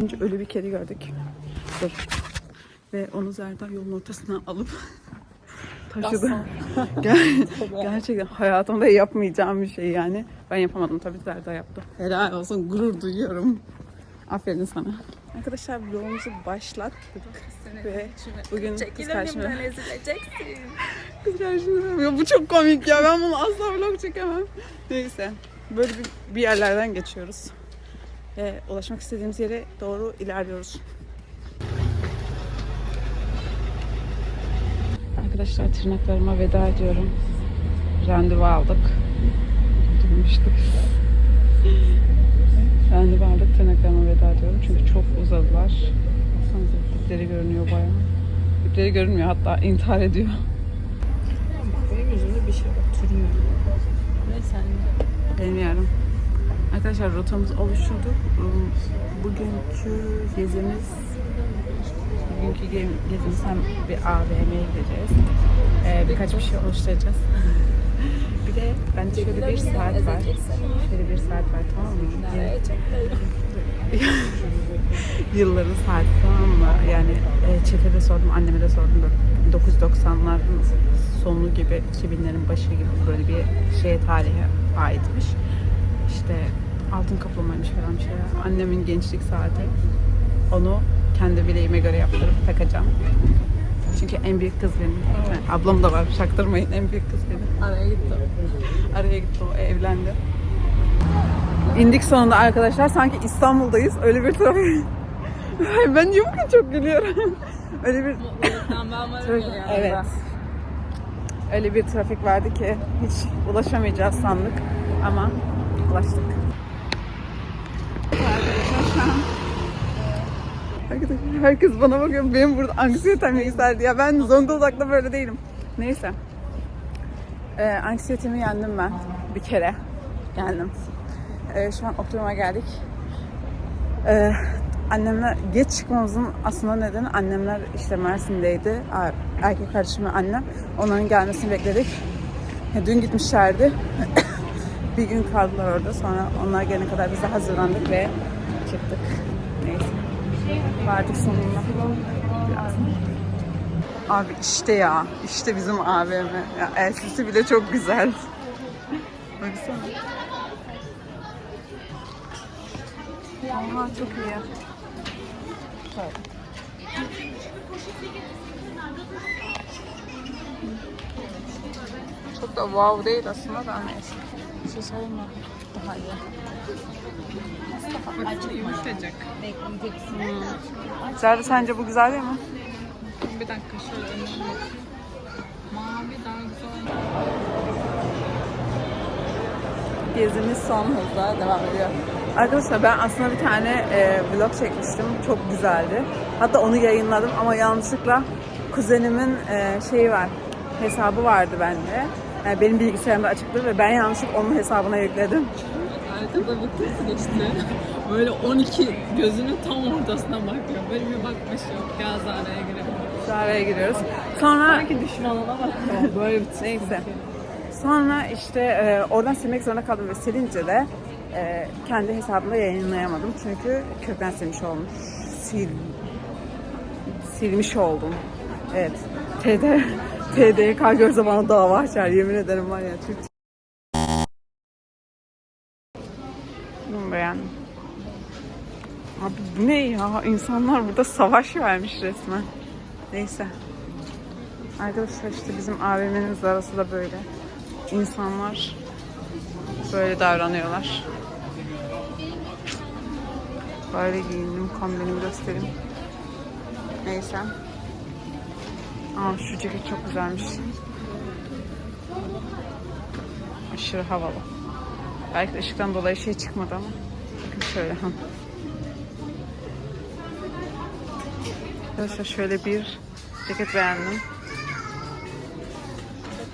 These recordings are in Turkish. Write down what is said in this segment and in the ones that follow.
Önce ölü bir kedi gördük. Dur. Ve onu Zerda yolun ortasına alıp taşıdı. Ger- gerçekten hayatımda yapmayacağım bir şey yani. Ben yapamadım tabii Zerda yaptı. Helal olsun gurur duyuyorum. Aferin sana. Arkadaşlar vlogumuzu başlattık. Ve bugün kız kardeşime... Kız kardeşime... Ya bu çok komik ya. Ben bunu asla vlog çekemem. Neyse. Böyle bir, bir yerlerden geçiyoruz. Ve ulaşmak istediğimiz yere doğru ilerliyoruz. Arkadaşlar tırnaklarıma veda ediyorum. Randevu aldık. Durmuştuk. Randevu aldık tırnaklarıma veda ediyorum. Çünkü çok uzadılar. Baksanıza dipleri görünüyor bayağı. Dipleri görünmüyor hatta intihar ediyor. Benim yüzümde bir şey oturuyor. Ve sen Bilmiyorum. Arkadaşlar rotamız oluşturdu. Bugünkü gezimiz bugünkü ge- gezimiz hem bir AVM'ye gideceğiz. Ee, birkaç bir şey oluşturacağız. bir de bende şöyle bir saat var. Şöyle bir saat var tamam mı? Yılların saati tamam mı? Yani e, çetede sordum, anneme de sordum. Böyle 990'ların sonu gibi, 2000'lerin başı gibi böyle bir şeye tarihe aitmiş. İşte altın kaplamaymış falan bir şey. Annemin gençlik saati. Onu kendi bileğime göre yaptırıp takacağım. Çünkü en büyük kız benim. Yani ablam da var, çaktırmayın en büyük kız benim. araya gittim. Araya gitti o evlendi. İndik sonunda arkadaşlar. Sanki İstanbul'dayız. Öyle bir trafik. ben niye bugün çok gülüyorum? Öyle bir trafik. Evet. Öyle bir trafik vardı ki hiç ulaşamayacağız sandık. Ama ulaştık. Arkadaşlar herkes bana bakıyor. Benim burada anksiyetem yükseldi. Ya ben Zonguldak'ta böyle değilim. Neyse. Ee, anksiyetemi yendim ben. Bir kere. Yendim. Ee, şu an oturuma geldik. Ee, annemler geç çıkmamızın aslında nedeni annemler işte Mersin'deydi. Erkek kardeşim ve annem. Onların gelmesini bekledik. Dün gitmişlerdi. Bir gün kaldılar orada. Sonra onlar gelene kadar biz de hazırlandık ve çıktık. Neyse. Vardık sonunda. Biraz. Abi işte ya. işte bizim AVM. Ya elbisesi bile çok güzel. Baksana. Oha çok iyi. Çok da wow değil aslında da neyse. Bir şey söyleyeyim mi? Daha iyi. Acı yumuşacık. Zerre sence bu güzel değil mi? Bir dakika şöyle önüne bak. Mavi daha güzel. Gezimiz son hızla devam ediyor. Arkadaşlar ben aslında bir tane e, vlog çekmiştim. Çok güzeldi. Hatta onu yayınladım ama yanlışlıkla kuzenimin e, şeyi var. Hesabı vardı bende. Yani benim bilgisayarımda açıktı ve ben yanlışlıkla onun hesabına yükledim. Arkada kız geçti. Böyle 12 gözünün tam ortasına bakıyor. Böyle bir bakmış yok. Gaz araya girip. Zara'ya giriyoruz. Sonra Sanki düşmanına bakıyor. Böyle bir Neyse. Sonra işte e, oradan silmek zorunda kaldım ve silince de e, kendi hesabımda yayınlayamadım. Çünkü kökten silmiş olmuş. Sil, silmiş oldum. Evet. TD, TDK görse bana dava açar. Yemin ederim var ya. Türk... Bunu. Abi bu ne ya? İnsanlar burada savaş vermiş resmen. Neyse. Arkadaşlar işte bizim AVM'nin arası da böyle. İnsanlar böyle davranıyorlar. Böyle giyindim, kombinimi göstereyim. Neyse. Aa şu ceket çok güzelmiş. Aşırı havalı. Belki ışıktan dolayı şey çıkmadı ama. Bakın şöyle. ha. Arkadaşlar şöyle bir ceket beğendim.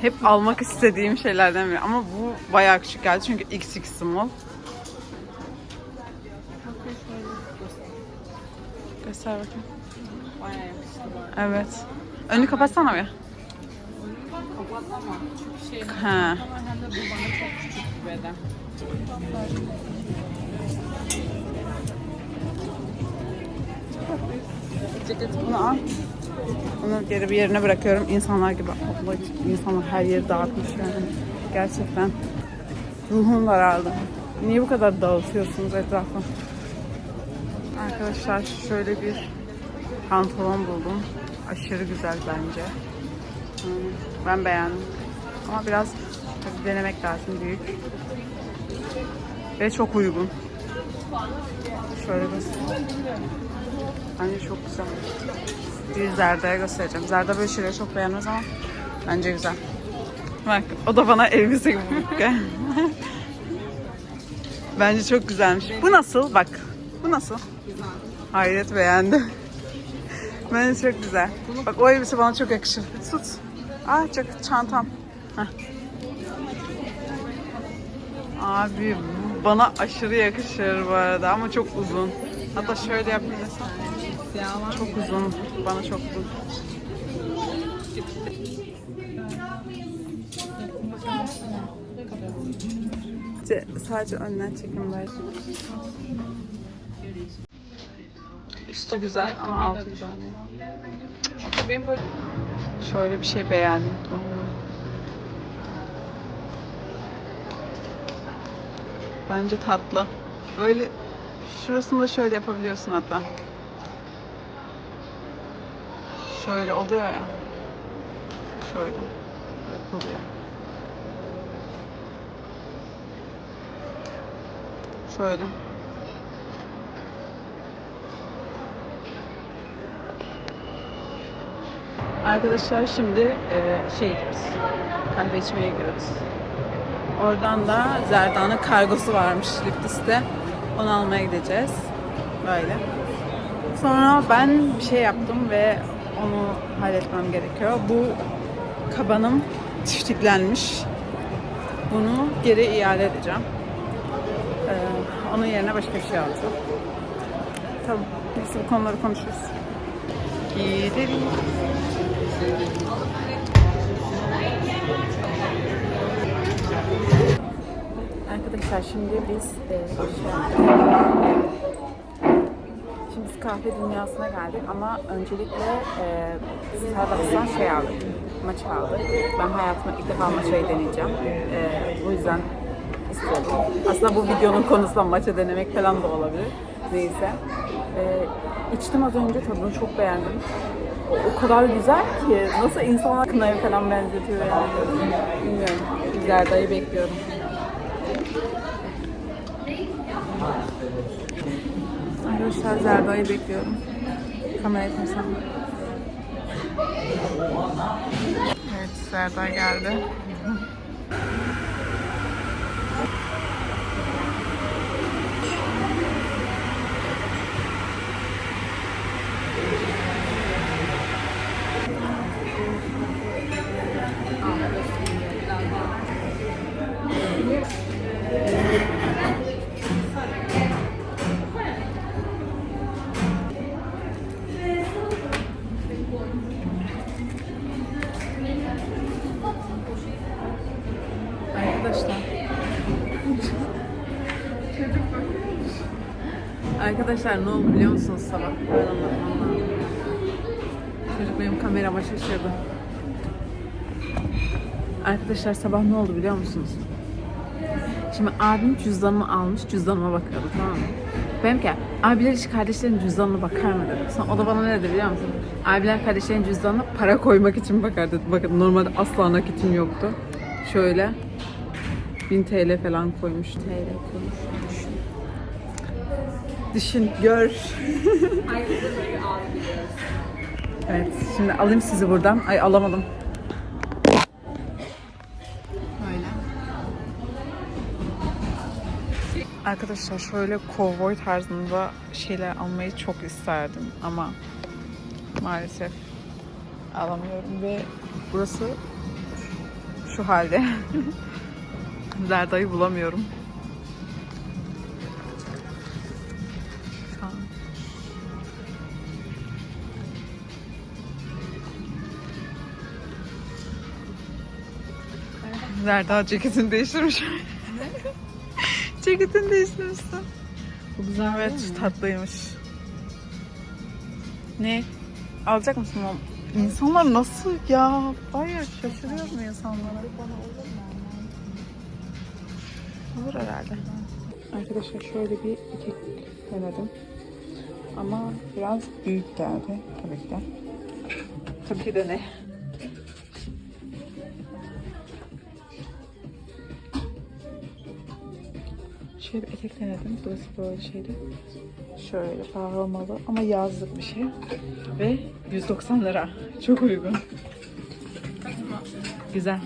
Hep almak istediğim şeylerden biri ama bu bayağı küçük geldi çünkü XX small. Göster bakayım. Evet. Önünü kapatsana bir. Kapatlama. Çünkü şey beden. Ceketim. Bunu al. Bunu geri bir yerine bırakıyorum. İnsanlar gibi. İçin insanlar her yeri dağıtmış yani. Gerçekten. Ruhum daraldı. Niye bu kadar dağıtıyorsunuz etrafı? Arkadaşlar şöyle bir pantolon buldum. Aşırı güzel bence. Yani ben beğendim. Ama biraz tabii denemek lazım büyük. Ve çok uygun. Şöyle göstereyim. Bence çok güzel. Bir Zerda'ya göstereceğim. Zerda böyle şeyleri çok beğenmez ama bence güzel. Bak o da bana elbise gibi bence çok güzelmiş. Bu nasıl? Bak. Bu nasıl? Hayret beğendi. Bence çok güzel. Bak o elbise bana çok yakışır. Tut. Aa çok çantam. Heh. Abi bana aşırı yakışır bu arada ama çok uzun. Hatta şöyle yapayım var. Çok uzun. Bana çok uzun. Sadece önden çekim var. Üstü güzel ama altı güzel. Benim böyle şöyle bir şey beğendim. Bence tatlı. Böyle şurasını da şöyle yapabiliyorsun hatta. Şöyle oluyor ya. Şöyle. Yapılıyor. Şöyle. Arkadaşlar şimdi e, şey gidiyoruz. Kahve içmeye gidiyoruz. Oradan da Zerda'nın kargosu varmış Liftis'te. Onu almaya gideceğiz. Böyle. Sonra ben bir şey yaptım ve onu halletmem gerekiyor. Bu kabanım çiftliklenmiş. Bunu geri iade edeceğim. Ee, onun yerine başka bir şey alacağım. Tamam. Neyse bu konuları konuşuruz. Gidelim. Arkadaşlar şimdi biz e. Şimdi biz kahve dünyasına geldik ama öncelikle e, Starbucks'tan şey aldık, maça aldık. Ben hayatımda ilk defa maçayı deneyeceğim. E, bu yüzden istedim. Aslında bu videonun konusu maça denemek falan da olabilir. Neyse. E, içtim az önce tadını çok beğendim. O, kadar güzel ki nasıl insanlar kınayı falan benzetiyor yani. Bilmiyorum. Zerda'yı bekliyorum. Arkadaşlar Zerda'yı bekliyorum. Kamera etmesem. Evet Zerda geldi. Arkadaşlar ne oldu biliyor musunuz sabah? Ben anlatmam lazım. Çocuk benim kamerama şaşırdı. Arkadaşlar sabah ne oldu biliyor musunuz? Şimdi abim cüzdanımı almış, cüzdanıma bakıyordu tamam mı? Benim ki abiler hiç kardeşlerin cüzdanına bakar mı dedim. Sonra o da bana ne dedi biliyor musun? Abiler kardeşlerin cüzdanına para koymak için bakar dedi. Bakın normalde asla nakitim yoktu. Şöyle 1000 TL falan koymuş. TL koymuş. Düşün. Gör. evet, şimdi alayım sizi buradan. Ay alamadım. Böyle. Arkadaşlar şöyle kovboy tarzında şeyler almayı çok isterdim ama maalesef alamıyorum ve burası şu halde. Zerda'yı bulamıyorum. Zerda ceketini değiştirmiş. ceketini değiştirmişsin. Bu güzel Evet değil mi? tatlıymış. Ne? Alacak mısın o? İnsanlar nasıl ya? Bayağı şaşırıyorum insanlara. Olur herhalde. Arkadaşlar şöyle bir etek denedim. Ama biraz büyük geldi tabii ki de. Tabii ki de ne? Şöyle bir etek denedim. Burası böyle şeydi. Şöyle pahalı ama yazlık bir şey. Ve 190 lira. Çok uygun. Güzel.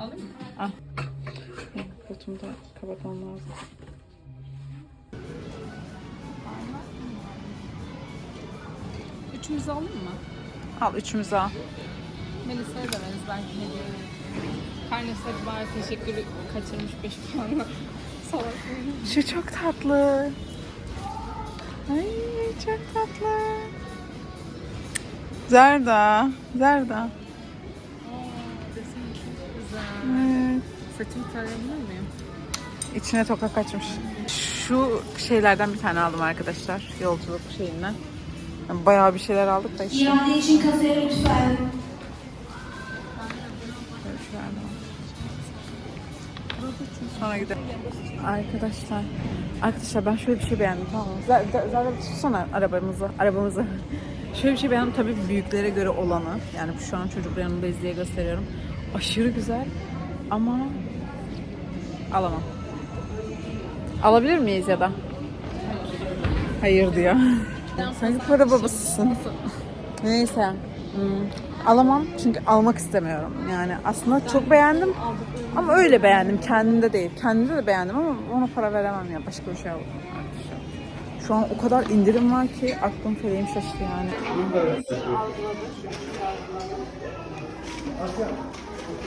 Alayım? Al. Botumu da kapatmam lazım. Üçümüzü alayım mı? Al üçümüzü al. Melisa'ya da veririz belki hediye. Karnesine bari teşekkür kaçırmış 5 puanla. Şu çok tatlı. Ay çok tatlı. Zerda. Zerda. Aa, deseni çok güzel. Evet. Saçımı tarayabilir miyim? İçine toka kaçmış. Şu şeylerden bir tane aldım arkadaşlar. Yolculuk şeyinden. Yani bayağı bir şeyler aldık da işte. İade için kasaya lütfen. Sonra gidelim. Arkadaşlar. Arkadaşlar ben şöyle bir şey beğendim tamam mı? Zaten tutsana arabamızı. Arabamızı. Şöyle bir şey beğendim tabii büyüklere göre olanı. Yani şu an çocukların diye gösteriyorum. Aşırı güzel. Ama alamam. Alabilir miyiz ya da? Hayır diyor. Sanki para babasısın. Neyse. Hmm. Alamam çünkü almak istemiyorum. Yani aslında çok beğendim ama öyle beğendim. Kendimde değil. Kendimde de beğendim ama ona para veremem ya. Başka bir şey alalım. Şu an o kadar indirim var ki aklım feleğim şaştı yani.